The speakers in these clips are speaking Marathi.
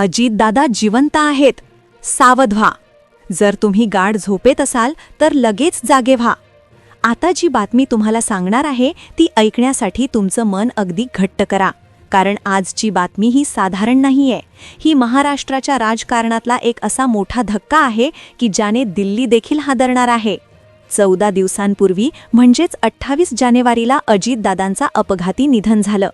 अजितदादा जिवंत आहेत. सावध व्हा. जर तुम्ही गाढ झोपेत असाल तर लगेच जागे व्हा. आता जी बातमी तुम्हाला सांगणार आहे ती ऐकण्यासाठी तुमचं मन अगदी घट्ट करा. कारण आजची बातमी ही साधारण नाहीये. ही महाराष्ट्राच्या राजकारणातला एक असा मोठा धक्का आहे की ज्याने दिल्ली देखील हादरणार आहे. चौदा दिवसांपूर्वी म्हणजेच अठ्ठावीस जानेवारीला अजितदादांचा अपघाती निधन झालं.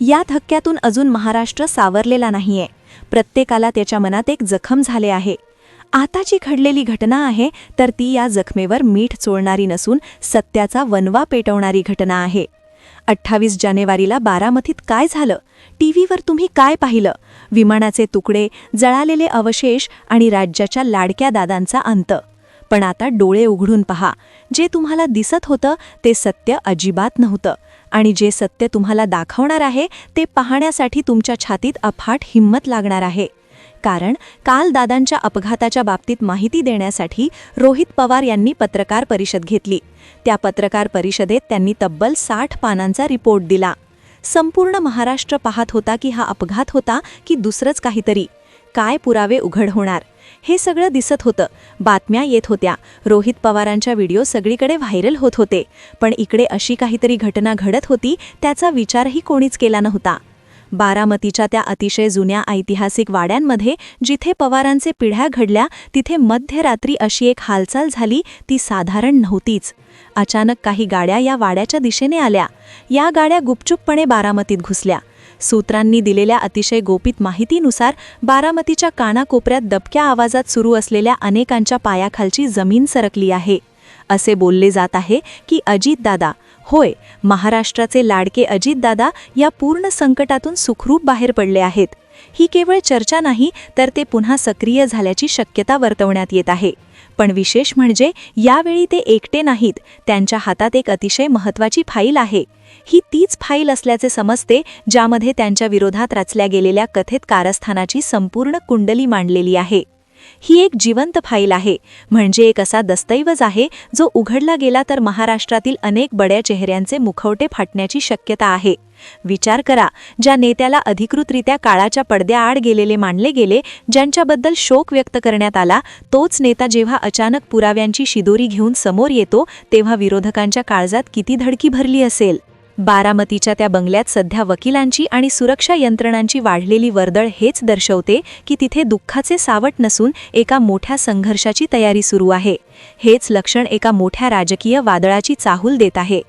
या धक्क्यातून अजून महाराष्ट्र सावरलेला नाहीये. प्रत्येकाला त्याच्या मनात एक जखम झाले आहे. आताची घडलेली घटना आहे तर ती या जखमेवर मीठ चोळणारी नसून सत्याचा वनवा पेटवणारी घटना आहे. अठ्ठावीस जानेवारीला बारामतीत काय झालं? टीव्हीवर तुम्ही काय पाहिलं? विमानाचे तुकडे जळालेले अवशेष आणि राज्याच्या लाडक्या दादांचा अंत. पण आता डोळे उघडून पहा. जे तुम्हाला दिसत होतं ते सत्य अजिबात नव्हतं. आणि जे सत्य तुम्हाला दाखवणार आहे ते पाहण्यासाठी तुमच्या छातीत अफाट हिंमत लागणार आहे. कारण काल दादांच्या अपघाताच्या बाबतीत माहिती देण्यासाठी रोहित पवार यांनी पत्रकार परिषद घेतली. त्या पत्रकार परिषदेत त्यांनी तब्बल साठ पानांचा रिपोर्ट दिला. संपूर्ण महाराष्ट्र पाहत होता की हा अपघात होता की दुसरंच काहीतरी. काय पुरावे उघड होणार? हे सगळं दिसत होतं. बातम्या येत होत्या. रोहित पवारांच्या व्हिडिओ सगळीकडे व्हायरल होत होते. पण इकडे अशी काहीतरी घटना घडत होती त्याचा विचारही कोणीच केला नव्हता. बारामतीच्या त्या अतिशय जुन्या ऐतिहासिक वाड्यांमध्ये जिथे पवारांचे पिढ्या घडल्या तिथे मध्यरात्री अशी एक हालचाल झाली ती साधारण नव्हतीच. अचानक काही गाड्या या वाड्याच्या दिशेने आल्या. या गाड्या गुपचूपपणे बारामतीत घुसल्या. सूत्रांनी दिलेल्या अतिशय गोपित माहितीनुसार बारामतीच्या कानाकोपऱ्यात दबक्या आवाजात सुरू असलेल्या अनेकांच्या पायाखालची जमीन सरकली आहे. असे बोलले जात आहे की अजितदादा होय महाराष्ट्राचे लाडके अजितदादा या पूर्ण संकटातून सुखरूप बाहेर पडले आहेत. ही केवळ चर्चा नाही तर ते पुन्हा सक्रिय झाल्याची शक्यता वर्तवण्यात येत आहे. पण विशेष म्हणजे यावेळी ते एकटे नाहीत. त्यांच्या हातात एक अतिशय महत्त्वाची फाईल आहे. ही तीच फाईल असल्याचे समजते ज्यामध्ये त्यांच्या विरोधात रचल्या गेलेल्या कथित कारस्थानाची संपूर्ण कुंडली मांडलेली आहे. ही एक जिवंत फाईल आहे. म्हणजे एक असा दस्तऐवज आहे जो उघडला गेला तर महाराष्ट्रातील अनेक बड्या चेहऱ्यांचे मुखवटे फाटण्याची शक्यता आहे. विचार करा ज्या नेत्याला अधिकृतरित्या काळाच्या पडद्याआड गेलेले मानले गेले ज्यांच्याबद्दल शोक व्यक्त करण्यात आला तोच नेता जेव्हा अचानक पुराव्यांची शिदोरी घेऊन समोर येतो तेव्हा विरोधकांच्या काळजात किती धडकी भरली असेल? बारामतीच्या त्या बंगल्यात सध्या वकिलांची आणि सुरक्षा यंत्रणांची वाढलेली वर्दळ हेच दर्शवते की तिथे दुःखाचे सावट नसून एका मोठ्या संघर्षाची तयारी सुरू आहे. हेच लक्षण एका मोठ्या राजकीय वादळाची चाहूल देत आहे.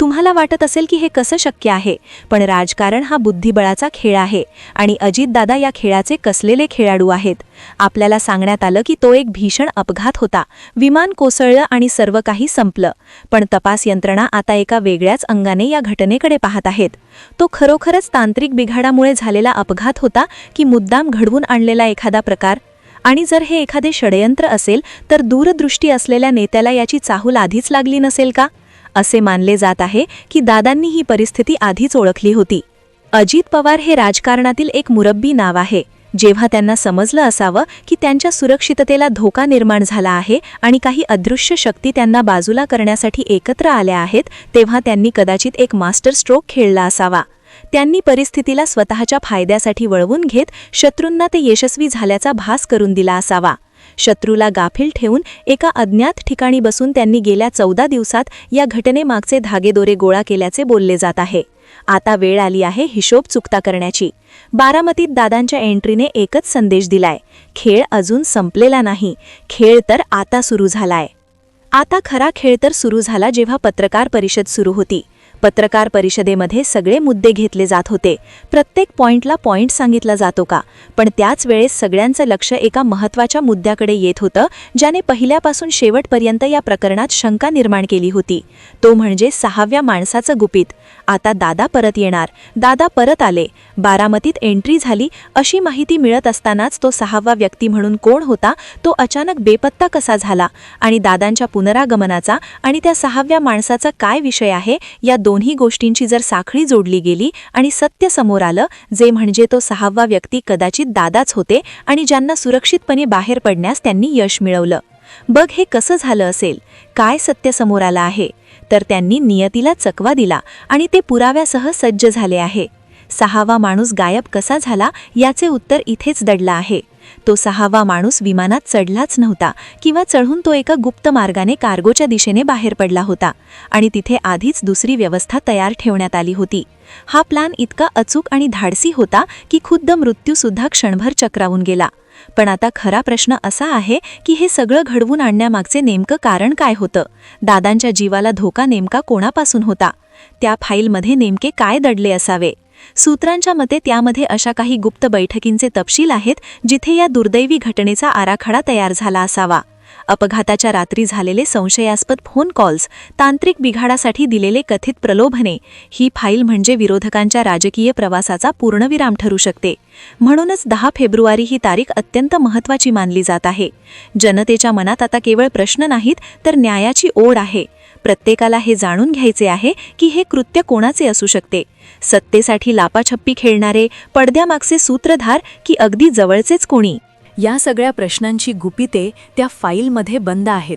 तुम्हाला वाटत असेल की हे कसं शक्य आहे पण राजकारण हा बुद्धिबळाचा खेळ आहे आणि अजितदादा या खेळाचे कसलेले खेळाडू आहेत. आपल्याला सांगण्यात आलं की तो एक भीषण अपघात होता. विमान कोसळलं आणि सर्व काही संपलं. पण तपास यंत्रणा आता एका वेगळ्याच अंगाने या घटनेकडे पाहत आहेत. तो खरोखरच तांत्रिक बिघाडामुळे झालेला अपघात होता की मुद्दाम घडवून आणलेला एखादा प्रकार? आणि जर हे एखादे षडयंत्र असेल तर दूरदृष्टी असलेल्या नेत्याला याची चाहूल आधीच लागली नसेल का? असे मानले जात आहे की दादांनी ही परिस्थिती आधीच ओळखली होती. अजित पवार हे राजकारणातील एक मुरब्बी नाव आहे. जेव्हा त्यांना समजलं असावं की त्यांच्या सुरक्षिततेला धोका निर्माण झाला आहे आणि काही अदृश्य शक्ती त्यांना बाजूला करण्यासाठी एकत्र आल्या आहेत तेव्हा त्यांनी कदाचित एक मास्टर स्ट्रोक खेळला असावा. त्यांनी परिस्थितीला स्वतःच्या फायद्यासाठी वळवून घेत शत्रूंना ते यशस्वी झाल्याचा भास करून दिला असावा. शत्रूला गाफील ठेवून एका अज्ञात ठिकाणी बसून त्यांनी गेल्या चौदा दिवसात या घटनेमागचे धागेदोरे गोळा केल्याचे बोलले जात आहे. आता वेळ आली आहे हिशोब चुकता करण्याची. बारामतीत दादांच्या एंट्रीने एकच संदेश दिलाय. खेळ अजून संपलेला नाही. खेळ तर आता सुरू झालाय. आता खरा खेळ तर सुरू झाला जेव्हा पत्रकार परिषद सुरू होती. पत्रकार परिषदेमध्ये सगळे मुद्दे घेतले जात होते. प्रत्येक पॉइंटला पॉइंट सांगितला जातो का? पण त्याच वेळेस सगळ्यांचं लक्ष एका महत्त्वाच्या मुद्द्याकडे येत होतं ज्याने पहिल्यापासून शेवटपर्यंत या प्रकरणात शंका निर्माण केली होती. तो म्हणजे सहाव्या माणसाचं गुपित. आता दादा परत येणार. दादा परत आले. बारामतीत एंट्री झाली. अशी माहिती मिळत असतानाच तो सहावा व्यक्ती म्हणून कोण होता तो अचानक बेपत्ता कसा झाला? आणि दादांच्या पुनरागमनाचा आणि त्या सहाव्या माणसाचा काय विषय आहे या दोन्ही गोष्टींची जर साखळी जोडली गेली आणि सत्य समोर आलं जे म्हणजे तो सहावा व्यक्ती कदाचित दादाच होते आणि ज्यांना सुरक्षितपणे बाहेर पडण्यास त्यांनी यश मिळवलं. बघ हे कसं झालं असेल काय सत्य समोर आलं आहे. तर त्यांनी नियतीला चकवा दिला आणि ते पुराव्यासह सज्ज झाले आहे. सहावा माणूस गायब कसा झाला याचे उत्तर इथेच दडलं आहे. तो सहावा माणूस विमानात चढलाच नव्हता किंवा चढून तो एका गुप्त मार्गाने कार्गोच्या दिशेने बाहेर पडला होता आणि तिथे आधीच दुसरी व्यवस्था तयार ठेवण्यात आली होती. हा प्लान इतका अचूक आणि धाडसी होता की खुद्द मृत्यूसुद्धा क्षणभर चक्रावून गेला. पण आता खरा प्रश्न असा आहे की हे सगळं घडवून आणण्यामागचे नेमकं कारण काय होतं? दादांच्या जीवाला धोका नेमका कोणापासून होता? त्या फाईलमध्ये नेमके काय दडले असावे? सूत्रांच्या मते त्यामध्ये अशा काही गुप्त बैठकींचे तपशील आहेत जिथे या दुर्दैवी घटनेचा आराखडा तयार झाला असावा. अपघाताच्या रात्री झालेले संशयास्पद फोन कॉल्स तांत्रिक बिघाडासाठी दिलेले कथित प्रलोभने ही फाईल म्हणजे विरोधकांच्या राजकीय प्रवासाचा पूर्णविराम ठरू शकते. म्हणूनच दहा फेब्रुवारी ही तारीख अत्यंत महत्त्वाची मानली जात आहे. जनतेच्या मनात आता केवळ प्रश्न नाहीत तर न्यायाची ओढ आहे. प्रत्येकाला हे जाणून घ्यायचे आहे की हे कृत्य कोणाचे असू शकते? सत्तेसाठी लापाछप्पी खेळणारे पडद्यामागचे सूत्रधार की अगदी जवळचेच कोणी? या सगळ्या प्रश्नांची गुपिते त्या फाईलमध्ये बंद आहेत.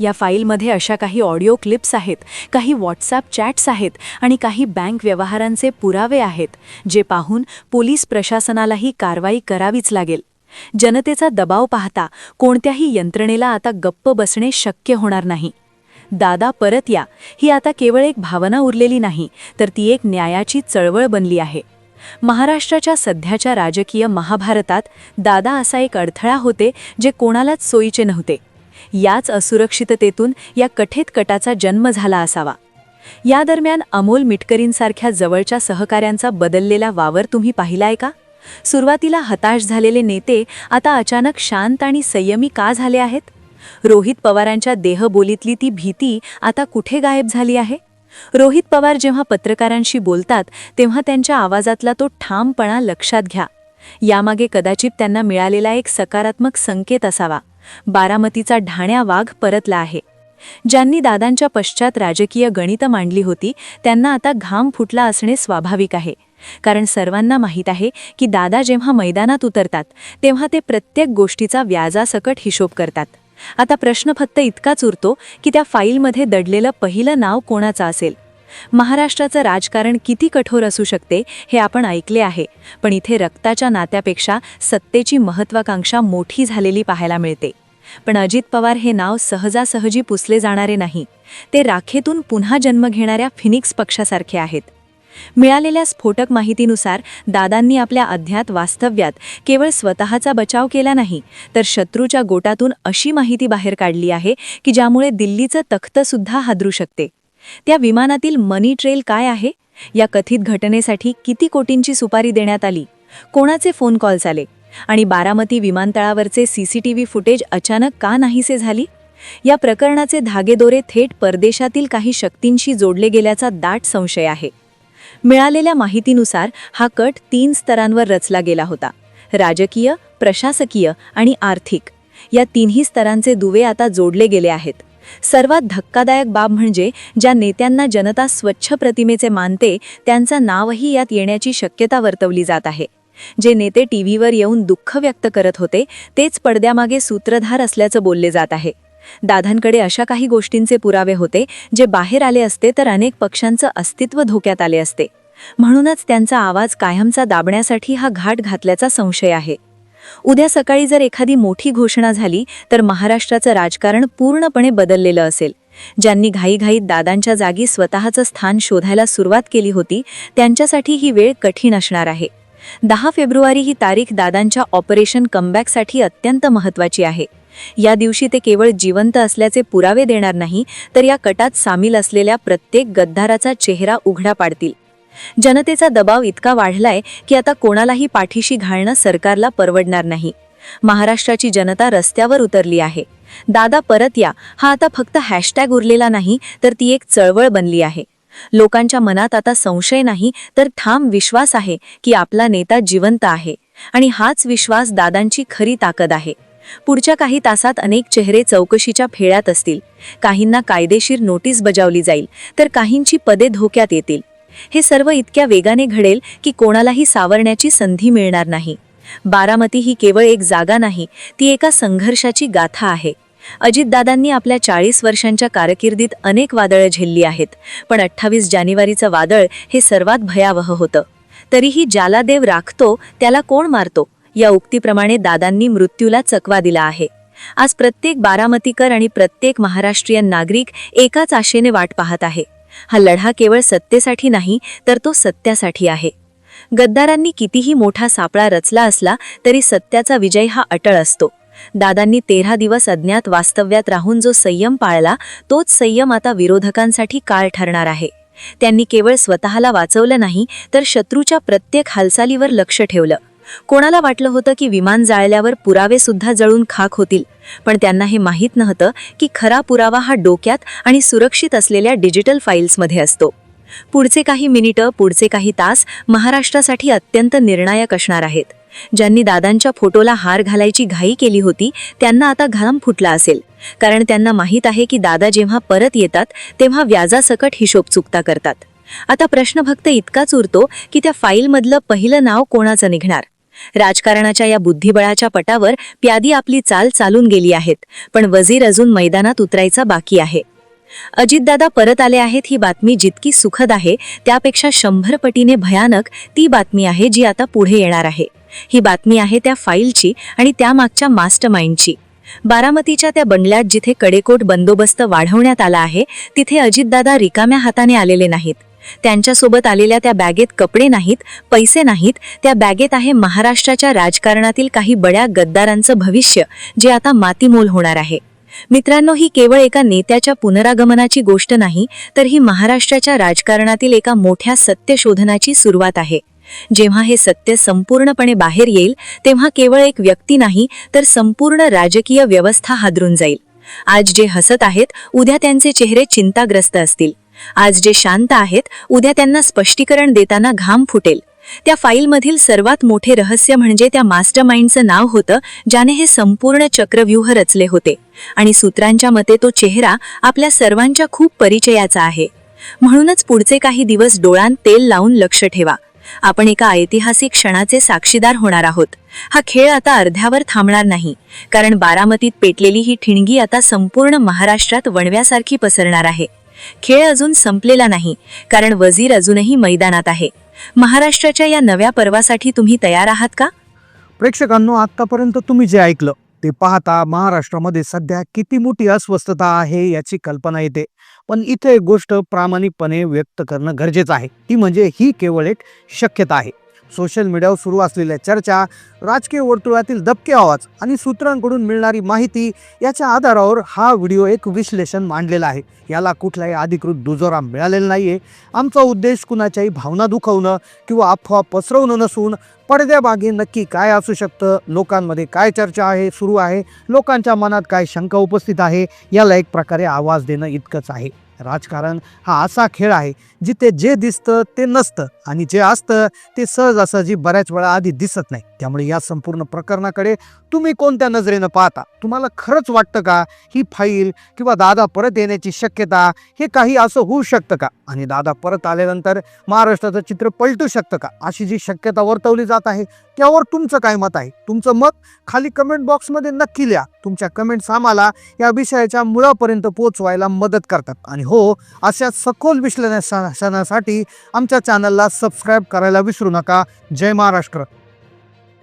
या फाईलमध्ये अशा काही ऑडिओ क्लिप्स आहेत काही व्हॉट्सॲप चॅट्स आहेत आणि काही बँक व्यवहारांचे पुरावे आहेत जे पाहून पोलीस प्रशासनालाही कारवाई करावीच लागेल. जनतेचा दबाव पाहता कोणत्याही यंत्रणेला आता गप्प बसणे शक्य होणार नाही. दादा परत या. ही आता केवळ एक भावना उरलेली नाही तर ती एक न्यायाची चळवळ बनली आहे. महाराष्ट्राच्या सध्याच्या राजकीय महाभारतात दादा असा एक अडथळा होते जे कोणालाच सोयीचे नव्हते. याच असुरक्षिततेतून या कठेत कटाचा जन्म झाला असावा. या दरम्यान अमोल मिटकरींसारख्या जवळच्या सहकाऱ्यांचा बदललेला वावर तुम्ही पाहिलाय का? सुरुवातीला हताश झालेले नेते आता अचानक शांत आणि संयमी का झाले आहेत? रोहित पवारांच्या देहबोलीतली ती भीती आता कुठे गायब झाली आहे? रोहित पवार जेव्हा पत्रकारांशी बोलतात तेव्हा त्यांच्या आवाजातला तो ठामपणा लक्षात घ्या. यामागे कदाचित त्यांना मिळालेला एक सकारात्मक संकेत असावा. बारामतीचा ढाण्या वाघ परतला आहे. ज्यांनी दादांच्या पश्चात राजकीय गणित मांडली होती त्यांना आता घाम फुटला असणे स्वाभाविक आहे. कारण सर्वांना माहीत आहे की दादा जेव्हा मैदानात उतरतात तेव्हा ते प्रत्येक गोष्टीचा व्याजासकट हिशोब करतात. आता प्रश्न फक्त इतकाच उरतो की त्या फाईलमध्ये दडलेलं पहिलं नाव कोणाचं असेल? महाराष्ट्राचं राजकारण किती कठोर असू शकते हे आपण ऐकले आहे पण इथे रक्ताच्या नात्यापेक्षा सत्तेची महत्वाकांक्षा मोठी झालेली पाहायला मिळते. पण अजित पवार हे नाव सहजासहजी पुसले जाणारे नाही. ते राखेतून पुन्हा जन्म घेणाऱ्या फिनिक्स पक्षासारखे आहेत. मिळालेल्या स्फोटक माहितीनुसार दादांनी आपल्या अध्यात वास्तव्यात केवळ स्वतःचा बचाव केला नाही तर शत्रूच्या गोटातून अशी माहिती बाहेर काढली आहे की ज्यामुळे दिल्लीचं तख्तसुद्धा हादरू शकते. त्या विमानातील मनी ट्रेल काय आहे? या कथित घटनेसाठी किती कोटींची सुपारी देण्यात आली? कोणाचे फोन कॉल्स आले? आणि बारामती विमानतळावरचे सीसीटीव्ही फुटेज अचानक का नाहीसे झाली? या प्रकरणाचे धागेदोरे थेट परदेशातील काही शक्तींशी जोडले गेल्याचा दाट संशय आहे. मिळालेल्या माहितीनुसार हा कट तीन स्तरांवर रचला गेला होता. राजकीय प्रशासकीय आणि आर्थिक. या तिन्ही स्तरांचे दुवे आता जोडले गेले आहेत. सर्वात धक्कादायक बाब म्हणजे ज्या नेत्यांना जनता स्वच्छ प्रतिमेचे मानते त्यांचं नावही यात येण्याची शक्यता वर्तवली जात आहे. जे नेते टीव्हीवर येऊन दुःख व्यक्त करत होते तेच पडद्यामागे सूत्रधार असल्याचं बोलले जात आहे. दादांकडे अशा काही गोष्टींचे पुरावे होते जे बाहेर आले असते तर अनेक पक्षांचं अस्तित्व धोक्यात आले असते. म्हणूनच त्यांचा आवाज कायमचा दाबण्यासाठी हा घाट घातल्याचा संशय आहे. उद्या सकाळी जर एखादी मोठी घोषणा झाली तर महाराष्ट्राचं राजकारण पूर्णपणे बदललेलं असेल. ज्यांनी घाईघाईत दादांच्या जागी स्वतःचं स्थान शोधायला सुरुवात केली होती त्यांच्यासाठी ही वेळ कठीण असणार आहे. दहा फेब्रुवारी ही तारीख दादांच्या ऑपरेशन कमबॅकसाठी अत्यंत महत्त्वाची आहे. या दिवशी ते केवळ जिवंत असल्याचे पुरावे देणार नाही तर या कटात सामील असलेल्या प्रत्येक गद्दाराचा चेहरा उघडा पाडतील. जनतेचा दबाव इतका वाढलाय की आता कोणालाही पाठीशी घालणं सरकारला परवडणार नाही. महाराष्ट्राची जनता रस्त्यावर उतरली आहे. दादा परत या हा आता फक्त हॅशटॅग उरलेला नाही तर ती एक चळवळ बनली आहे. लोकांच्या मनात आता संशय नाही तर ठाम विश्वास आहे की आपला नेता जिवंत आहे. आणि हाच विश्वास दादांची खरी ताकद आहे. पुढच्या काही तासात अनेक चेहरे चौकशीच्या फेळ्यात असतील. काहींना कायदेशीर नोटीस बजावली जाईल तर काहींची पदे धोक्यात येतील. हे सर्व इतक्या वेगाने घडेल की कोणालाही सावरण्याची संधी मिळणार नाही. बारामती ही केवळ एक जागा नाही ती एका संघर्षाची गाथा आहे. अजितदादांनी आपल्या चाळीस वर्षांच्या कारकिर्दीत अनेक वादळं झेलली आहेत. पण अठ्ठावीस जानेवारीचं वादळ हे सर्वात भयावह होतं. तरीही ज्याला देव राखतो त्याला कोण मारतो? या उक्तीप्रमाणे दादांनी मृत्यूला चकवा दिला आहे. आज प्रत्येक बारामतीकर आणि प्रत्येक महाराष्ट्रीयन नागरिक एकाच आशेने वाट पाहत आहे. हा लढा केवळ सत्तेसाठी नाही तर तो सत्यासाठी आहे. गद्दारांनी कितीही मोठा सापळा रचला असला तरी सत्याचा विजय हा अटळ असतो. दादांनी तेरा दिवस अज्ञात वास्तव्यात राहून जो संयम पाळला तोच संयम आता विरोधकांसाठी काळ ठरणार आहे. त्यांनी केवळ स्वतःला वाचवलं नाही तर शत्रूच्या प्रत्येक हालचालीवर लक्ष ठेवलं. कोणाला वाटलं होतं की विमान जाळल्यावर पुरावे सुद्धा जळून खाक होतील पण त्यांना हे माहीत नव्हतं की खरा पुरावा हा डोक्यात आणि सुरक्षित असलेल्या डिजिटल फाईल्समध्ये असतो. पुढचे काही मिनिटं पुढचे काही तास महाराष्ट्रासाठी अत्यंत निर्णायक असणार आहेत. ज्यांनी दादांच्या फोटोला हार घालायची घाई केली होती त्यांना आता घाम फुटला असेल. कारण त्यांना माहीत आहे की दादा जेव्हा परत येतात तेव्हा व्याजासकट हिशोब चुकता करतात. आता प्रश्न फक्त इतकाच उरतो की त्या फाईलमधलं पहिलं नाव कोणाचं निघणार? राजकारणाच्या या बुद्धिबळाच्या पटावर प्यादी आपली चाल चालून गेली आहेत पण वजीर अजून मैदानात उतरायचा बाकी आहे. अजितदादा परत आले आहेत ही बातमी जितकी सुखद आहे त्यापेक्षा शंभर पटीने भयानक ती बातमी आहे जी आता पुढे येणार आहे. ही बातमी आहे त्या फाईलची आणि त्यामागच्या मास्टर माइंडची बारामतीच्या त्या बंडल्यात जिथे कडेकोट बंदोबस्त वाढवण्यात आला आहे तिथे अजितदादा रिकाम्या हाताने आलेले नाहीत. त्यांच्यासोबत आलेल्या त्या बॅगेत कपडे नाहीत पैसे नाहीत त्या बॅगेत आहे महाराष्ट्राच्या राजकारणातील काही बड्या गद्दारांचं भविष्य जे आता मातीमोल होणार आहे. मित्रांनो ही केवळ एका नेत्याच्या पुनरागमनाची गोष्ट नाही तर ही महाराष्ट्राच्या राजकारणातील एका मोठ्या सत्यशोधनाची सुरुवात आहे. जेव्हा हे सत्य संपूर्णपणे बाहेर येईल तेव्हा केवळ एक व्यक्ती नाही तर संपूर्ण राजकीय व्यवस्था हादरून जाईल. आज जे हसत आहेत उद्या त्यांचे चेहरे चिंताग्रस्त असतील. आज जे शांत आहेत उद्या त्यांना स्पष्टीकरण देताना घाम फुटेल. त्या फाईलमधील सर्वात मोठे रहस्य म्हणजे त्या मास्टर माइंडचं नाव होतं ज्याने हे संपूर्ण चक्रव्यूह रचले होते. आणि सूत्रांच्या मते तो चेहरा आपल्या सर्वांच्या खूप परिचयाचा आहे. म्हणूनच पुढचे काही दिवस डोळ्यांत तेल लावून लक्ष ठेवा. आपण एका ऐतिहासिक क्षणाचे साक्षीदार होणार आहोत. हा खेळ आता अर्ध्यावर थांबणार नाही कारण बारामतीत पेटलेली ही ठिणगी आता संपूर्ण महाराष्ट्रात वणव्यासारखी पसरणार आहे. खेळ अजून संपलेला नाही कारण वजीर अजूनही मैदानात आहे. महाराष्ट्राच्या या नव्या पर्वासाठी तुम्ही तयार आहात का? प्रेक्षकांनो आतापर्यंत तुम्ही जे ऐकलं ते पाहता महाराष्ट्रामध्ये सध्या किती मोठी अस्वस्थता आहे याची कल्पना येते. पण इथे एक गोष्ट प्रामाणिकपणे व्यक्त करणं गरजेचं आहे. ती म्हणजे ही केवळ एक शक्यता आहे. सोशल मीडियावर सुरू असलेल्या चर्चा राजकीय वर्तुळातील दबके आवाज आणि सूत्रांकडून मिळणारी माहिती याच्या आधारावर हा व्हिडिओ एक विश्लेषण मांडलेला आहे. याला कुठलाही अधिकृत दुजोरा मिळालेला नाही आहे आमचा उद्देश कुणाच्याही भावना दुखवणं किंवा अफवा पसरवणं नसून पडद्यामागे नक्की काय असू शकतं लोकांमध्ये काय चर्चा आहे सुरू आहे लोकांच्या मनात काय शंका उपस्थित आहे याला एक प्रकारे आवाज देणं इतकंच आहे. राजकारण हा असा खेळ आहे जिथे जे दिसतं ते नसतं आणि जे असतं ते सहजासहजी बऱ्याच वेळा आधी दिसत नाही. त्यामुळे या संपूर्ण प्रकरणाकडे तुम्ही कोणत्या नजरेनं पाहता? तुम्हाला खरंच वाटतं का ही फाईल किंवा दादा परत येण्याची शक्यता हे काही असं होऊ शकतं का? आणि दादा परत आल्यानंतर महाराष्ट्राचं चित्र पलटू शकतं का? अशी जी शक्यता वर्तवली जात आहे त्यावर तुमचं काय मत आहे? तुमचं मत खाली कमेंट बॉक्समध्ये नक्की लिहा. तुमच्या कमेंट्स आम्हाला या विषयाच्या मुळापर्यंत पोचवायला मदत करतात. आणि हो अशा सखोल विश्लेषणासाठी आमच्या चॅनलला सबस्क्राईब करायला विसरू नका. जय महाराष्ट्र.